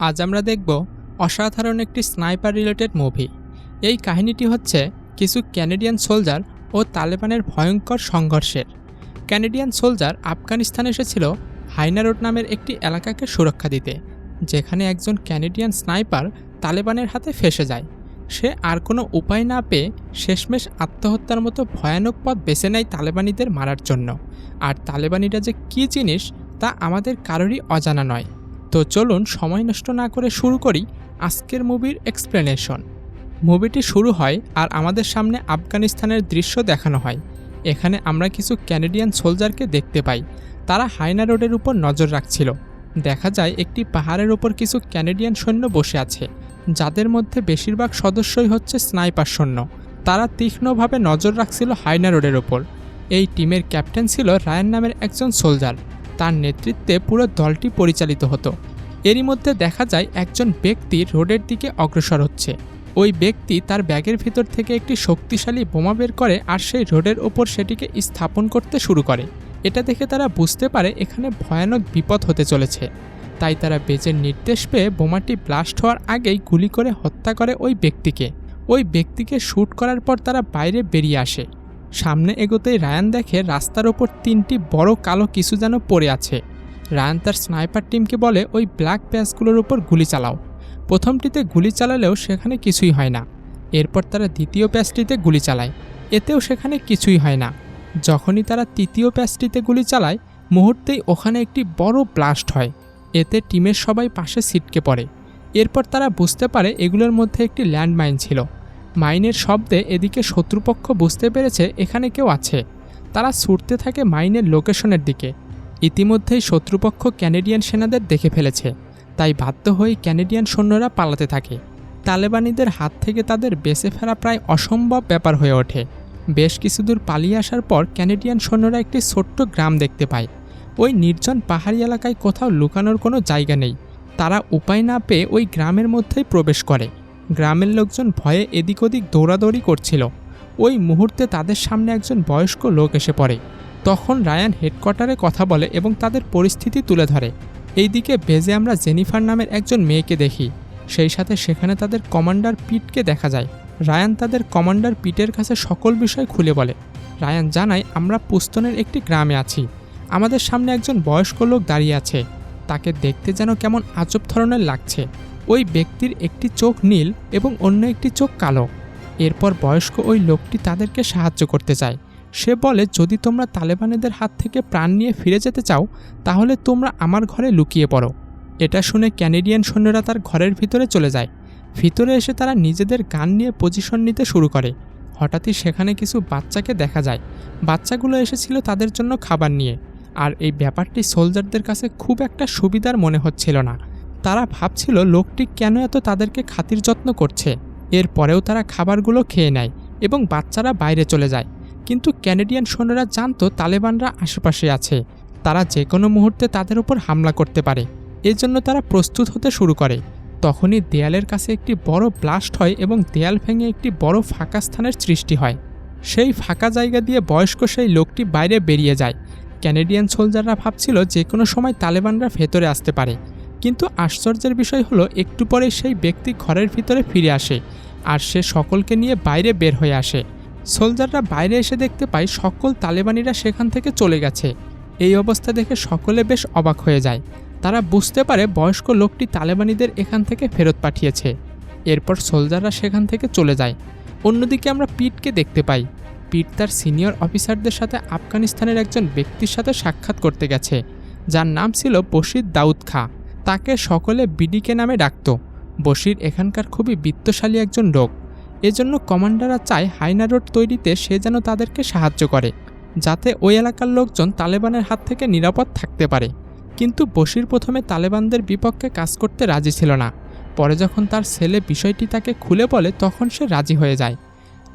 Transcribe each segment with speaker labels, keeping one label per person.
Speaker 1: আজ আমরা দেখব অসাধারণ একটি স্নাইপার রিলেটেড মুভি। এই কাহিনীটি হচ্ছে কিছু ক্যানেডিয়ান সোলজার ও তালেবানের ভয়ঙ্কর সংঘর্ষের। ক্যানেডিয়ান সোলজার আফগানিস্তানে এসেছিল হাইনা রোড নামের একটি এলাকাকে সুরক্ষা দিতে, যেখানে একজন ক্যানেডিয়ান স্নাইপার তালেবানের হাতে ফেসে যায়। সে আর কোনো উপায় না পেয়ে শেষমেশ আত্মহত্যার মতো ভয়ানক পথ বেছে নেয় তালেবানিদের মারার জন্য। আর তালেবানিরা যে কী জিনিস তা আমাদের কারোরই অজানা নয়। তো চলুন সময় নষ্ট না করে শুরু করি আজকের মুভির এক্সপ্লেনেশন মুভিটি শুরু হয় আর আমাদের সামনে আফগানিস্তানের দৃশ্য দেখানো হয়। এখানে আমরা কিছু ক্যানেডিয়ান সোলজারকে দেখতে পাই। তারা হাইনা রোডের উপর নজর রাখছিল। দেখা যায় একটি পাহাড়ের ওপর কিছু ক্যানেডিয়ান সৈন্য বসে আছে, যাদের মধ্যে বেশিরভাগ সদস্যই হচ্ছে স্নাইপার সৈন্য। তারা তীক্ষ্ণভাবে নজর রাখছিল হাইনা রোডের ওপর এই টিমের ক্যাপ্টেন ছিল রায়ান নামের একজন সোলজার তার নেতৃত্বে পুরো দলটি পরিচালিত হতো। এরই মধ্যে দেখা যায় একজন ব্যক্তি রোডের দিকে অগ্রসর হচ্ছে। ওই ব্যক্তি তার ব্যাগের ভিতর থেকে একটি শক্তিশালী বোমা বের করে আর সেই রোডের ওপর সেটিকে স্থাপন করতে শুরু করে। এটা দেখে তারা বুঝতে পারে এখানে ভয়ানক বিপদ হতে চলেছে। তাই তারা বেজের নির্দেশ পেয়ে বোমাটি ব্লাস্ট হওয়ার আগেই গুলি করে হত্যা করে ওই ব্যক্তিকে। ওই ব্যক্তিকে শ্যুট করার পর তারা বাইরে বেরিয়ে আসে। সামনে এগোতেই রায়ান দেখে রাস্তার ওপর তিনটি বড় কালো কিছু যেন পড়ে আছে। রায়ান তার স্নাইপার টিমকে বলে, ওই ব্ল্যাক প্যাচগুলোর উপর গুলি চালাও। প্রথমটিতে গুলি চালালেও সেখানে কিছুই হয় না। এরপর তারা দ্বিতীয় প্যাচটিতে গুলি চালায়। এতেও সেখানে কিছুই হয় না। যখনই তারা তৃতীয় প্যাচটিতে গুলি চালায়, মুহূর্তেই ওখানে একটি বড় ব্লাস্ট হয়। এতে টিমের সবাই পাশে ছিটকে পড়ে। এরপর তারা বুঝতে পারে এগুলোর মধ্যে একটি ল্যান্ডমাইন ছিল। মাইনের শব্দে এদিকে শত্রুপক্ষ বুঝতে পেরেছে এখানে কেউ আছে। তারা ছুটতে থাকে মাইনের লোকেশনের দিকে। ইতিমধ্যেই শত্রুপক্ষ ক্যানেডিয়ান সেনাদের দেখে ফেলেছে। তাই বাধ্য হয়ে ক্যানেডিয়ান সৈন্যরা পালাতে থাকে। তালেবানিদের হাত থেকে তাদের বেঁচে ফেরা প্রায় অসম্ভব ব্যাপার হয়ে ওঠে। বেশ কিছুদূর পালিয়ে আসার পর ক্যানেডিয়ান সৈন্যরা একটি ছোট্ট গ্রাম দেখতে পায়। ওই নির্জন পাহাড়ি এলাকায় কোথাও লুকানোর কোনো জায়গা নেই। তারা উপায় না পেয়ে ওই গ্রামের মধ্যেই প্রবেশ করে। গ্রামের লোকজন ভয়ে এদিক ওদিক দৌড়াদৌড়ি করছিল। ওই মুহূর্তে তাদের সামনে একজন বয়স্ক লোক এসে পড়ে। তখন রায়ান হেডকোয়ার্টারে কথা বলে এবং তাদের পরিস্থিতি তুলে ধরে। এইদিকে বেজে আমরা জেনিফার নামের একজন মেয়েকে দেখি। সেই সাথে সেখানে তাদের কমান্ডার পিটকে দেখা যায়। রায়ান তাদের কমান্ডার পিটের কাছে সকল বিষয় খুলে বলে। রায়ান জানায়, আমরা পুস্তনের একটি গ্রামে আছি। আমাদের সামনে একজন বয়স্ক লোক দাঁড়িয়ে আছে। তাকে দেখতে যেন কেমন আজব ধরনের লাগছে। ওই ব্যক্তির একটি চোখ নীল এবং অন্য একটি চোখ কালো। এরপর বয়স্ক ওই লোকটি তাদেরকে সাহায্য করতে চায়। সে বলে, যদি তোমরা তালেবানেদের হাত থেকে প্রাণ নিয়ে ফিরে যেতে চাও, তাহলে তোমরা আমার ঘরে লুকিয়ে পড়ো। এটা শুনে ক্যানেডিয়ান সৈন্যরা তার ঘরের ভিতরে চলে যায়। ভিতরে এসে তারা নিজেদের গান নিয়ে পজিশন নিতে শুরু করে। হঠাৎই সেখানে কিছু বাচ্চাকে দেখা যায়। বাচ্চাগুলো এসেছিল তাদের জন্য খাবার নিয়ে। আর এই ব্যাপারটি সোলজারদের কাছে খুব একটা সুবিধার মনে হচ্ছিল না। তারা ভাবছিল লোকটি কেন এত তাদেরকে খাতির যত্ন করছে। এরপরেও তারা খাবারগুলো খেয়ে নেয় এবং বাচ্চারা বাইরে চলে যায়। কিন্তু ক্যানেডিয়ান সৈন্যরা জানতো তালেবানরা আশেপাশে আছে। তারা যে কোনো মুহূর্তে তাদের উপর হামলা করতে পারে। এজন্য তারা প্রস্তুত হতে শুরু করে। তখনই দেয়ালের কাছে একটি বড় ব্লাস্ট হয় এবং দেয়াল ভেঙে একটি বড় ফাঁকা স্থানের সৃষ্টি হয়। সেই ফাঁকা জায়গা দিয়ে বয়স্ক সেই লোকটি বাইরে বেরিয়ে যায়। ক্যানেডিয়ান সোলজাররা ভাবছিল যে কোনো সময় তালেবানরা ভেতরে আসতে পারে। কিন্তু আশ্চর্যের বিষয় হলো, একটু পরে সেই ব্যক্তি ঘরের ভিতরে ফিরে আসে আর সে সকলকে নিয়ে বাইরে বের হয়ে আসে। সোলজাররা বাইরে এসে দেখতে পায় সকল তালেবানিরা সেখান থেকে চলে গেছে। এই অবস্থা দেখে সকলে বেশ অবাক হয়ে যায়। তারা বুঝতে পারে বয়স্ক লোকটি তালেবানিদের এখান থেকে ফেরত পাঠিয়েছে। এরপর সোলজাররা সেখান থেকে চলে যায়। অন্যদিকে আমরা পিটকে দেখতে পাই। পিট তার সিনিয়র অফিসারদের সাথে আফগানিস্তানের একজন ব্যক্তির সাথে সাক্ষাৎ করতে গেছে, যার নাম ছিল বশির দাউদ খা। তাকে সকলে বিডিকে নামে ডাকত। বশির এখানকার খুবই বিত্তশালী একজন লোক। এজন্য কমান্ডাররা চায় হাইনা রোড তৈরিতে সে যেন তাদেরকে সাহায্য করে, যাতে ওই এলাকার লোকজন তালেবানের হাত থেকে নিরাপদ থাকতে পারে। কিন্তু বশির প্রথমে তালেবানদের বিপক্ষে কাজ করতে রাজি ছিল না। পরে যখন তার ছেলে বিষয়টি তাকে খুলে বলে, তখন সে রাজি হয়ে যায়।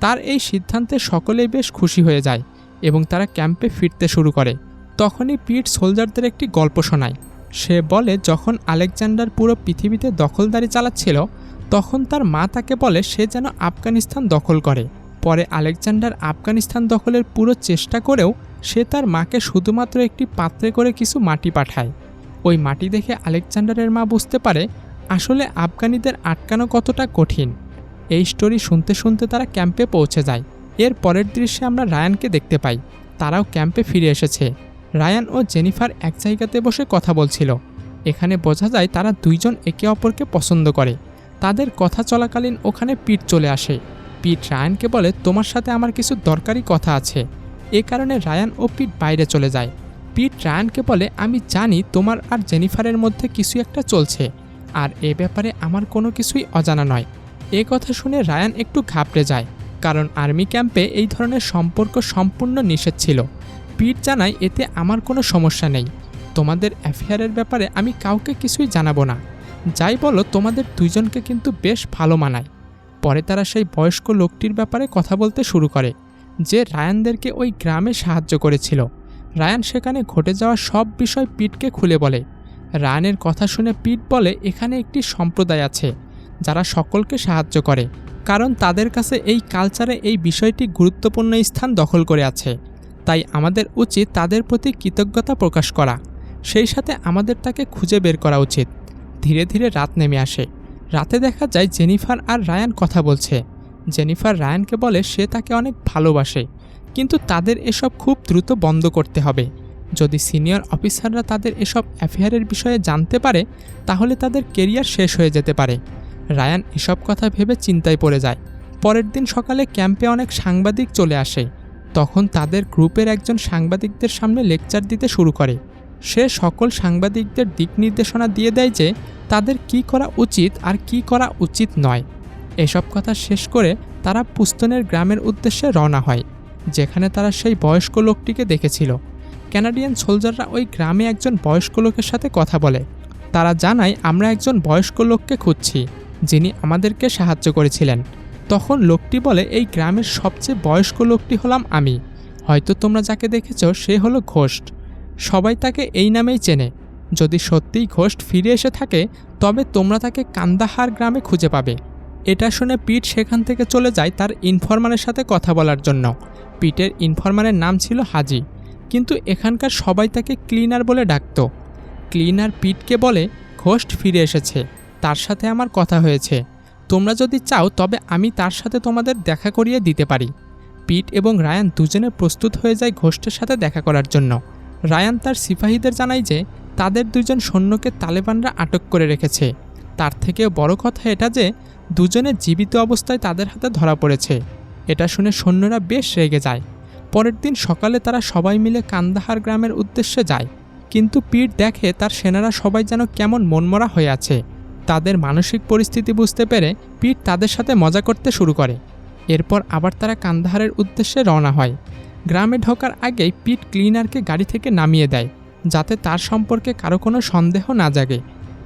Speaker 1: তার এই সিদ্ধান্তে সকলেই বেশ খুশি হয়ে যায় এবং তারা ক্যাম্পে ফিরতে শুরু করে। তখনই পিট সোলজারদের একটি গল্প শোনায়। সে বলে, যখন আলেকজান্ডার পুরো পৃথিবীতে দখলদারি চালাচ্ছিল, তখন তার মা তাকে বলে, সে যেন আফগানিস্তান দখল করে। পরে আলেকজান্ডার আফগানিস্তান দখলের পুরো চেষ্টা করেও সে তার মাকে শুধুমাত্র একটি পাত্রে করে কিছু মাটি পাঠায়। ওই মাটি দেখে আলেকজান্ডারের মা বুঝতে পারে, আসলে আফগানিদের আটকানো কতটা কঠিন। এই স্টোরি শুনতে শুনতে তারা ক্যাম্পে পৌঁছে যায়। এর পরের দৃশ্যে আমরা রায়ানকে দেখতে পাই। তারাও ক্যাম্পে ফিরে এসেছে। রায়ান ও জেনিফার এক জায়গাতে বসে কথা বলছিল। এখানে বোঝা যায় তারা দুইজন একে অপরকে পছন্দ করে। তাদের কথা চলাকালীন ওখানে পিট চলে আসে। পিট রায়ানকে বলে, তোমার সাথে আমার কিছু দরকারি কথা আছে। এ কারণে রায়ান ও পিট বাইরে চলে যায়। পিট রায়ানকে বলে, আমি জানি তোমার আর জেনিফারের মধ্যে কিছু একটা চলছে, আর এ ব্যাপারে আমার কোনো কিছুই অজানা নয়। এ কথা শুনে রায়ান একটু ঘাবড়ে যায়, কারণ আর্মি ক্যাম্পে এই ধরনের সম্পর্ক সম্পূর্ণ নিষেধ ছিল। পিট জানায় এতে আমার কোনো সমস্যা নেই। তোমাদের অ্যাফেয়ারের ব্যাপারে আমি কাউকে কিছুই জানাব না। যাই বলো, তোমাদের দুইজনকে কিন্তু বেশ ভালো মানায়। পরে তারা সেই বয়স্ক লোকটির ব্যাপারে কথা বলতে শুরু করে, যে রায়ানদেরকে ওই গ্রামে সাহায্য করেছিল। রায়ান সেখানে ঘটে যাওয়া সব বিষয় পিটকে খুলে বলে। রায়ানের কথা শুনে পিট বলে, এখানে একটি সম্প্রদায় আছে, যারা সকলকে সাহায্য করে, কারণ তাদের কাছে এই কালচারে এই বিষয়টি গুরুত্বপূর্ণ স্থান দখল করে আছে। তাই আমাদের উচিত তাদের প্রতি কৃতজ্ঞতা প্রকাশ করা। সেই সাথে আমাদের তাকে খুঁজে বের করা উচিত। ধীরে ধীরে রাত নেমে আসে। রাতে দেখা যায় জেনিফার আর রায়ান কথা বলছে। জেনিফার রায়ানকে বলে সে তাকে অনেক ভালোবাসে, কিন্তু তাদের এসব খুব দ্রুত বন্ধ করতে হবে। যদি সিনিয়র অফিসাররা তাদের এসব অ্যাফেয়ারের বিষয়ে জানতে পারে, তাহলে তাদের কেরিয়ার শেষ হয়ে যেতে পারে। রায়ান এসব কথা ভেবে চিন্তায় পড়ে যায়। পরের দিন সকালে ক্যাম্পে অনেক সাংবাদিক চলে আসে। তখন তাদের গ্রুপের একজন সাংবাদিকদের সামনে লেকচার দিতে শুরু করে। সে সকল সাংবাদিকদের দিক নির্দেশনা দিয়ে দেয় যে তাদের কি করা উচিত আর কি করা উচিত নয়। এসব কথা শেষ করে তারা পুস্তনের গ্রামের উদ্দেশ্যে রওনা হয়, যেখানে তারা সেই বয়স্ক লোকটিকে দেখেছিল। ক্যানাডিয়ান সোলজাররা ওই গ্রামে একজন বয়স্ক লোকের সাথে কথা বলে। তারা জানায়, আমরা একজন বয়স্ক লোককে খুঁজছি, যিনি আমাদেরকে সাহায্য করেছিলেন। তখন লোকটি বলে, এই গ্রামের সবচেয়ে বয়স্ক লোকটি হলাম আমি। হয়তো তোমরা যাকে দেখেছ, সে হলো ঘোষ্ট। সবাই তাকে এই নামেই চেনে। যদি সত্যিই ঘোষ্ট ফিরে এসে থাকে, তবে তোমরা তাকে কান্দাহার গ্রামে খুঁজে পাবে। এটা শুনে পিট সেখান থেকে চলে যায় তার ইনফরমারের সাথে কথা বলার জন্য। পিটের ইনফরমারের নাম ছিল হাজি। কিন্তু এখানকার সবাই তাকে ক্লিনার বলে ডাকত। ক্লিনার পিটকে বলে, ঘোষ্ট ফিরে এসেছে। তার সাথে আমার কথা হয়েছে। তোমরা যদি চাও, তবে আমি তার সাথে তোমাদের দেখা করিয়ে দিতে পারি। পিট এবং রায়ান দুজনে প্রস্তুত হয়ে যায় ঘোষ্টের সাথে দেখা করার জন্য। রায়ান তার সিপাহীদের জানায় যে, তাদের দুজন সৈন্যকে তালেবানরা আটক করে রেখেছে। তার থেকেও বড় কথা এটা যে, দুজনে জীবিত অবস্থায় তাদের হাতে ধরা পড়েছে। এটা শুনে সৈন্যরা বেশ রেগে যায়। পরের দিন সকালে তারা সবাই মিলে কান্দাহার গ্রামের উদ্দেশ্যে যায়। কিন্তু পিট দেখে তার সেনারা সবাই যেন কেমন মনমরা হয়ে আছে। তাদের মানসিক পরিস্থিতি বুঝতে পেরে পিট তাদের সাথে মজা করতে শুরু করে। এরপর আবার তারা কান্দাহারের উদ্দেশ্যে রওনা হয়। গ্রামে ঢোকার আগেই পিট ক্লিনারকে গাড়ি থেকে নামিয়ে দেয়, যাতে তার সম্পর্কে কারও কোনো সন্দেহ না জাগে।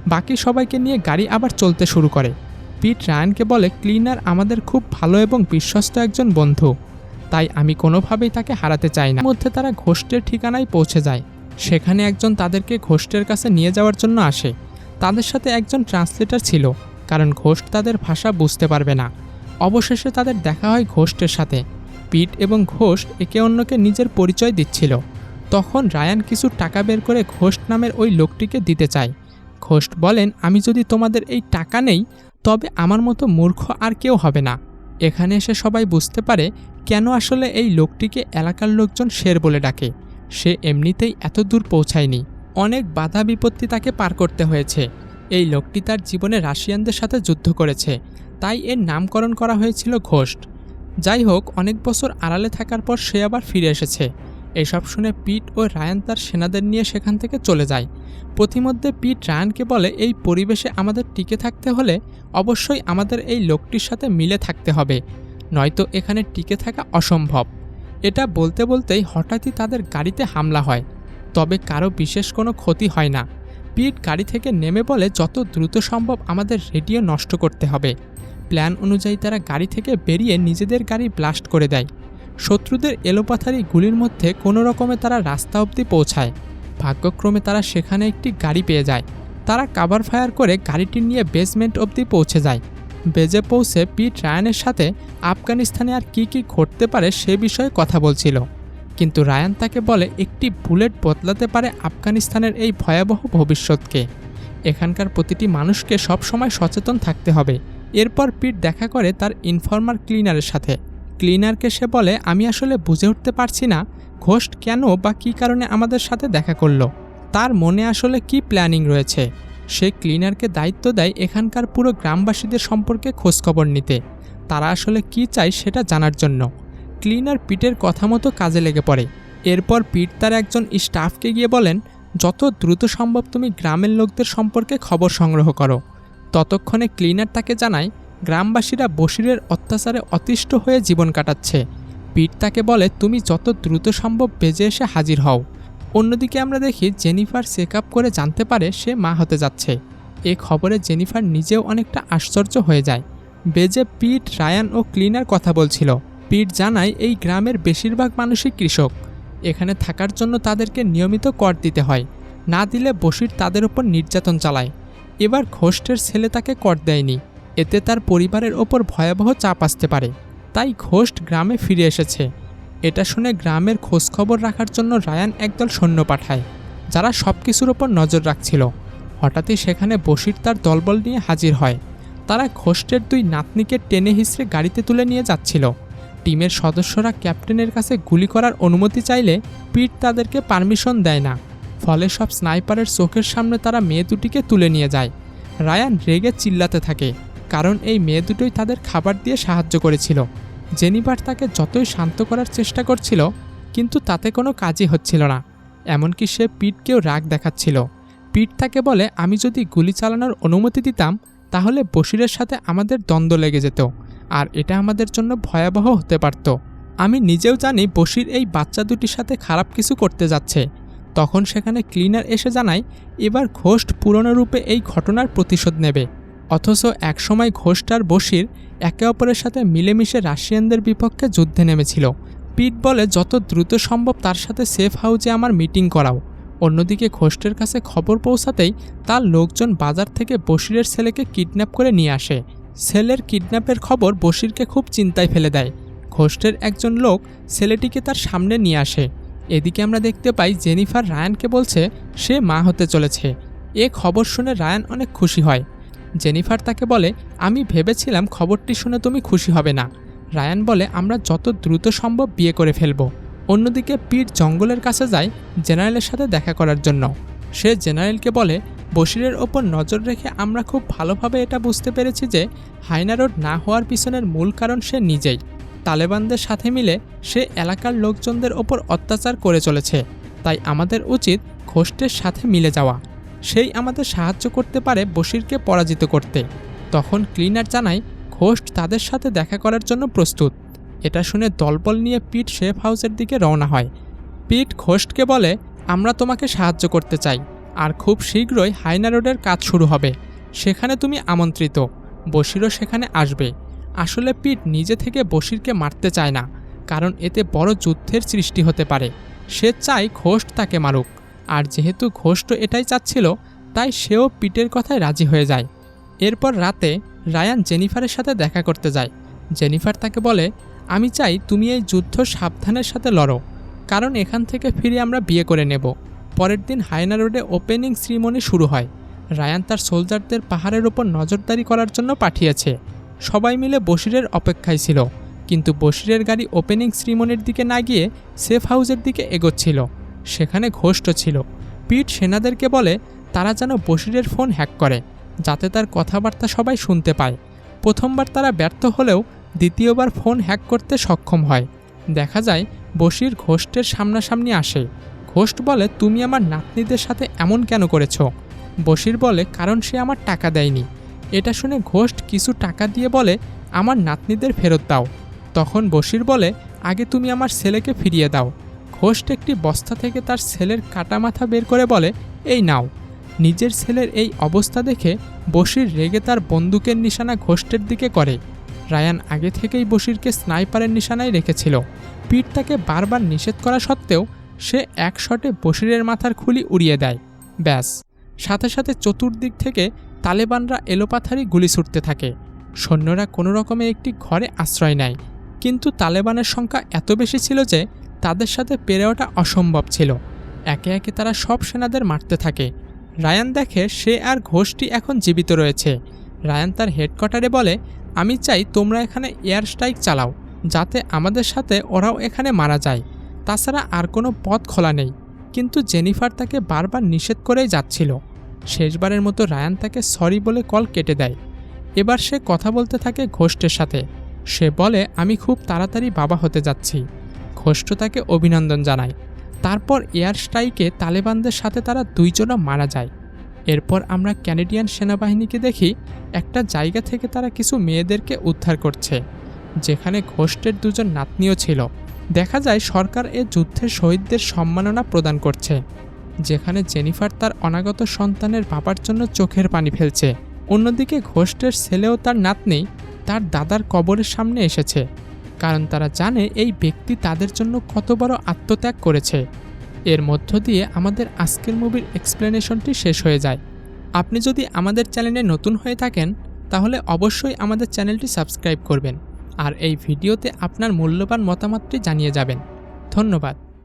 Speaker 1: বাকি সবাইকে নিয়ে গাড়ি আবার চলতে শুরু করে। পিট রায়ানকে বলে, ক্লিনার আমাদের খুব ভালো এবং বিশ্বস্ত একজন বন্ধু। তাই আমি কোনোভাবেই তাকে হারাতে চাই না। মধ্যে তারা ঘোষ্টের ঠিকানায় পৌঁছে যায়। সেখানে একজন তাদেরকে ঘোষ্টের কাছে নিয়ে যাওয়ার জন্য আসে। তাদের সাথে একজন ট্রান্সলেটার ছিল, কারণ ঘোষ্ট তাদের ভাষা বুঝতে পারবে না। অবশেষে তাদের দেখা হয় ঘোষ্টের সাথে। পিট এবং ঘোষ একে অন্যকে নিজের পরিচয় দিচ্ছিল। তখন রায়ান কিছু টাকা বের করে ঘোষ্ট নামের ওই লোকটিকে দিতে চায়। ঘোষ্ট বলেন, আমি যদি তোমাদের এই টাকা নেই, তবে আমার মতো মূর্খ আর কেউ হবে না। এখানে এসে সবাই বুঝতে পারে কেন আসলে এই লোকটিকে এলাকার লোকজন শের বলে ডাকে। সে এমনিতেই এত দূর পৌঁছায়নি। অনেক বাধা বিপত্তি তাকে পার করতে হয়েছে। এই লোকটি তার জীবনে রাশিয়ানদের সাথে যুদ্ধ করেছে। তাই এর নামকরণ করা হয়েছিল ঘোষ্ট। যাই হোক, অনেক বছর আড়ালে থাকার পর সে আবার ফিরে এসেছে। এসব শুনে পিট ও রায়ান তার সেনাদের নিয়ে সেখান থেকে চলে যায়। প্রতিমধ্যে পিট রায়ানকে বলে, এই পরিবেশে আমাদের টিকে থাকতে হলে অবশ্যই আমাদের এই লোকটির সাথে মিলে থাকতে হবে। নয়তো এখানে টিকে থাকা অসম্ভব। এটা বলতে বলতেই হঠাৎই তাদের গাড়িতে হামলা হয়। তবে কারও বিশেষ কোনো ক্ষতি হয় না। পিট গাড়ি থেকে নেমে বলে যত দ্রুত সম্ভব আমাদের রেডিও নষ্ট করতে হবে। প্ল্যান অনুযায়ী তারা গাড়ি থেকে বেরিয়ে নিজেদের গাড়ি ব্লাস্ট করে দেয়। শত্রুদের এলোপাথারি গুলির মধ্যে কোনো রকমে তারা রাস্তা অবধি পৌঁছায়। ভাগ্যক্রমে তারা সেখানে একটি গাড়ি পেয়ে যায়। তারা কাভার ফায়ার করে গাড়িটি নিয়ে বেসমেন্ট অবধি পৌঁছে যায়। বেজে পৌঁছে পিট রায়ানের সাথে আফগানিস্তানে আর কি কি ঘটতে পারে সে বিষয়ে কথা বলছিল। কিন্তু রায়ান তাকে বলে, একটি বুলেট বদলাতে পারে আফগানিস্তানের এই ভয়াবহ ভবিষ্যৎকে। এখানকার প্রতিটি মানুষকে সবসময় সচেতন থাকতে হবে। এরপর পিট দেখা করে তার ইনফর্মার ক্লিনারের সাথে। ক্লিনারকে সে বলে, আমি আসলে বুঝে উঠতে পারছি না ঘোষ্ট কেন বা কী কারণে আমাদের সাথে দেখা করল? তার মনে আসলে কি প্ল্যানিং রয়েছে? সে ক্লিনারকে দায়িত্ব দেয় এখানকার পুরো গ্রামবাসীদের সম্পর্কে খোঁজখবর নিতে। তারা আসলে কি চায় সেটা জানার জন্য। ক্লিনার পিটের কথা মতো কাজে লেগে পড়ে। এরপর পিট তার একজন স্টাফকে গিয়ে বলেন, যত দ্রুত সম্ভব তুমি গ্রামের লোকদের সম্পর্কে খবর সংগ্রহ করো। ততক্ষণে ক্লিনার তাকে জানায়, গ্রামবাসীরা বসিরের অত্যাচারে অতিষ্ঠ হয়ে জীবন কাটাচ্ছে। পিট তাকে বলে, তুমি যত দ্রুত সম্ভব বেজে এসে হাজির হও। অন্যদিকে আমরা দেখি জেনিফার চেক করে জানতে পারে সে মা হতে যাচ্ছে। এ খবরে জেনিফার নিজেও অনেকটা আশ্চর্য হয়ে যায়। বেজে পিট, রায়ান ও ক্লিনার কথা বলছিল। পিট জানায়, এই গ্রামের বেশিরভাগ মানুষই কৃষক। এখানে থাকার জন্য তাদেরকে নিয়মিত কর দিতে হয়। না দিলে বসির তাদের ওপর নির্যাতন চালায়। এবার ঘোষ্টের ছেলে তাকে কর দেয়নি। এতে তার পরিবারের ওপর ভয়াবহ চাপ আসতে পারে। তাই ঘোষ্ট গ্রামে ফিরে এসেছে। এটা শুনে গ্রামের খোঁজখবর রাখার জন্য রায়ান একদল সৈন্য পাঠায়, যারা সব কিছুর ওপর নজর রাখছিল। হঠাৎই সেখানে বসির তার দলবল নিয়ে হাজির হয়। তারা ঘোষ্টের দুই নাতনিকে টেনে হিসড়ে গাড়িতে তুলে নিয়ে যাচ্ছিল। টিমের সদস্যরা ক্যাপ্টেনের কাছে গুলি করার অনুমতি চাইলে পিট তাদেরকে পারমিশন দেয় না। ফলে সব স্নাইপারের চোখের সামনে তারা মেয়ে দুটিকে তুলে নিয়ে যায়। রায়ান রেগে চিল্লাতে থাকে, কারণ এই মেয়ে দুটোই তাদের খাবার দিয়ে সাহায্য করেছিল। জেনিবার তাকে যতই শান্ত করার চেষ্টা করছিল, কিন্তু তাতে কোনো কাজই হচ্ছিল না। এমনকি সে পিটকেও রাগ দেখাচ্ছিল। পিট তাকে বলে, আমি যদি গুলি চালানোর অনুমতি দিতাম, তাহলে বশিরের সাথে আমাদের দ্বন্দ্ব লেগে যেত। আর এটা আমাদের জন্য ভয়াবহ হতে পারত। আমি নিজেও জানি বসির এই বাচ্চা দুটির সাথে খারাপ কিছু করতে যাচ্ছে। তখন সেখানে ক্লিনার এসে জানায়, এবার ঘোষ্ট পুরনো রূপে এই ঘটনার প্রতিশোধ নেবে। অথচ একসময় ঘোষ্ট আর বশির একে অপরের সাথে মিলেমিশে রাশিয়ানদের বিপক্ষে যুদ্ধে নেমেছিল। পিট বলে, যত দ্রুত সম্ভব তার সাথে সেফ হাউজে আমার মিটিং করাও। অন্যদিকে ঘোষ্টের কাছে খবর পৌঁছাতেই তার লোকজন বাজার থেকে বসিরের ছেলেকে কিডন্যাপ করে নিয়ে আসে। ছেলের কিডন্যাপের খবর বশিরকে খুব চিন্তায় ফেলে দেয়। ঘোষ্টের একজন লোক ছেলেটিকে তার সামনে নিয়ে আসে। এদিকে আমরা দেখতে পাই জেনিফার রায়ানকে বলছে, সে মা হতে চলেছে। এ খবর শুনে রায়ান অনেক খুশি হয়। জেনিফার তাকে বলে, আমি ভেবেছিলাম খবরটি শুনে তুমি খুশি হবে না। রায়ান বলে, আমরা যত দ্রুত সম্ভব বিয়ে করে ফেলব। অন্যদিকে পিট জঙ্গলের কাছে যায় জেনারেলের সাথে দেখা করার জন্য। সে জেনারেলকে বলে বশিরের ওপর নজর রেখে আমরা খুব ভালোভাবে এটা বুঝতে পেরেছি যে হাইনা রোড না হওয়ার পিছনের মূল কারণ সে নিজেই। তালেবানদের সাথে মিলে সে এলাকার লোকজনদের ওপর অত্যাচার করে চলেছে। তাই আমাদের উচিত ঘোষ্টের সাথে মিলে যাওয়া। সেই আমাদের সাহায্য করতে পারে বশিরকে পরাজিত করতে। তখন ক্লিনার জানায়, ঘোষ্ট তাদের সাথে দেখা করার জন্য প্রস্তুত। এটা শুনে দলবল নিয়ে পিট শেফ হাউসের দিকে রওনা হয়। পিট ঘোষ্টকে বলে, আমরা তোমাকে সাহায্য করতে চাই। আর খুব শীঘ্রই হাইনা রোডের কাজ শুরু হবে। সেখানে তুমি আমন্ত্রিত। বশিরও সেখানে আসবে। আসলে পিট নিজে থেকে বশিরকে মারতে চায় না, কারণ এতে বড় যুদ্ধের সৃষ্টি হতে পারে। সে চায় ঘোষ্ট তাকে মারুক। আর যেহেতু ঘোষ্ট এটাই চাচ্ছিল, তাই সেও পিটের কথায় রাজি হয়ে যায়। এরপর রাতে রায়ান জেনিফারের সাথে দেখা করতে যায়। জেনিফার তাকে বলে, আমি চাই তুমি এই যুদ্ধ সাবধানের সাথে লড়ো, কারণ এখান থেকে ফিরে আমরা বিয়ে করে নেব। পরের দিন হায়না রোডে ওপেনিং সিরিমনি শুরু হয়। রায়ান তার সোলজারদের পাহাড়ের ওপর নজরদারি করার জন্য পাঠিয়েছে। সবাই মিলে বশিরের অপেক্ষায় ছিল, কিন্তু বশিরের গাড়ি ওপেনিং সিরিমনির দিকে না গিয়ে সেফ হাউসের দিকে এগোচ্ছিল। সেখানে ঘোষ্ট ছিল। পিট সেনাদেরকে বলে, তারা যেন বশিরের ফোন হ্যাক করে, যাতে তার কথাবার্তা সবাই শুনতে পায়। প্রথমবার তারা ব্যর্থ হলেও দ্বিতীয়বার ফোন হ্যাক করতে সক্ষম হয়। দেখা যায়, বশির ঘোষ্টের সামনাসামনি আসে। ঘোষ্ট বলে, তুমি আমার নাতনিদের সাথে এমন কেন করেছ? বশির বলে, কারণ সে আমার টাকা দেয়নি। এটা শুনে ঘোষ্ট কিছু টাকা দিয়ে বলে, আমার নাতনিদের ফেরত দাও। তখন বশির বলে, আগে তুমি আমার ছেলেকে ফিরিয়ে দাও। ঘোষ্ট একটি বস্তা থেকে তার ছেলের কাটা মাথা বের করে বলে, এই নাও। নিজের ছেলের এই অবস্থা দেখে বশির রেগে তার বন্দুকের নিশানা ঘোষ্টের দিকে করে। রায়ান আগে থেকেই বশিরকে স্নাইপারের নিশানায় রেখেছিল। পিট তাকে বারবার নিষেধ করা সত্ত্বেও সে এক শটে বশিরের মাথার খুলি উড়িয়ে দেয়। ব্যাস। সাথে সাথে চতুর্দিক থেকে তালেবানরা এলোপাথারি গুলি ছুটতে থাকে। সৈন্যরা কোনো রকমে একটি ঘরে আশ্রয় নেয়। কিন্তু তালেবানের সংখ্যা এত বেশি ছিল যে তাদের সাথে পেরে ওঠা অসম্ভব ছিল। একে একে তারা সব সেনাদের মারতে থাকে। রায়ান দেখে সে আর ঘোষটি এখন জীবিত রয়েছে। রায়ান তার হেডকোয়ার্টারে বলে, আমি চাই তোমরা এখানে এয়ার স্ট্রাইক চালাও, যাতে আমাদের সাথে ওরাও এখানে মারা যায়। তাছাড়া আর কোনো পথ খোলা নেই। কিন্তু জেনিফার তাকে বারবার নিষেধ করেই যাচ্ছিল। শেষবারের মতো রায়ান তাকে সরি বলে কল কেটে দেয়। এবার সে কথা বলতে থাকে ঘোষ্টের সাথে। সে বলে, আমি খুব তাড়াতাড়ি বাবা হতে যাচ্ছি। ঘোষ্ট তাকে অভিনন্দন জানায়। তারপর এয়ার স্ট্রাইকে তালেবানদের সাথে তারা দুইজনও মারা যায়। এরপর আমরা ক্যানেডিয়ান সেনাবাহিনীকে দেখি, একটা জায়গা থেকে তারা কিছু মেয়েদেরকে উদ্ধার করছে, যেখানে ঘোষ্টের দুজন নাতনিও ছিল। দেখা যায় সরকার এ যুদ্ধের শহীদদের সম্মাননা প্রদান করছে, যেখানে জেনিফার তার অনাগত সন্তানের বাবার জন্য চোখের পানি ফেলছে। অন্যদিকে ঘোষ্টের ছেলেও তার নাতনি তার দাদার কবরের সামনে এসেছে, কারণ তারা জানে এই ব্যক্তি তাদের জন্য কত বড় আত্মত্যাগ করেছে। এর মধ্য দিয়ে আমাদের আজকের মুভির এক্সপ্লেনেশনটি শেষ হয়ে যায়। আপনি যদি আমাদের চ্যানেলে নতুন হয়ে থাকেন, তাহলে অবশ্যই আমাদের চ্যানেলটি সাবস্ক্রাইব করবেন। আর এই ভিডিওতে আপনার মূল্যবান মতামতটি জানিয়ে যাবেন। ধন্যবাদ।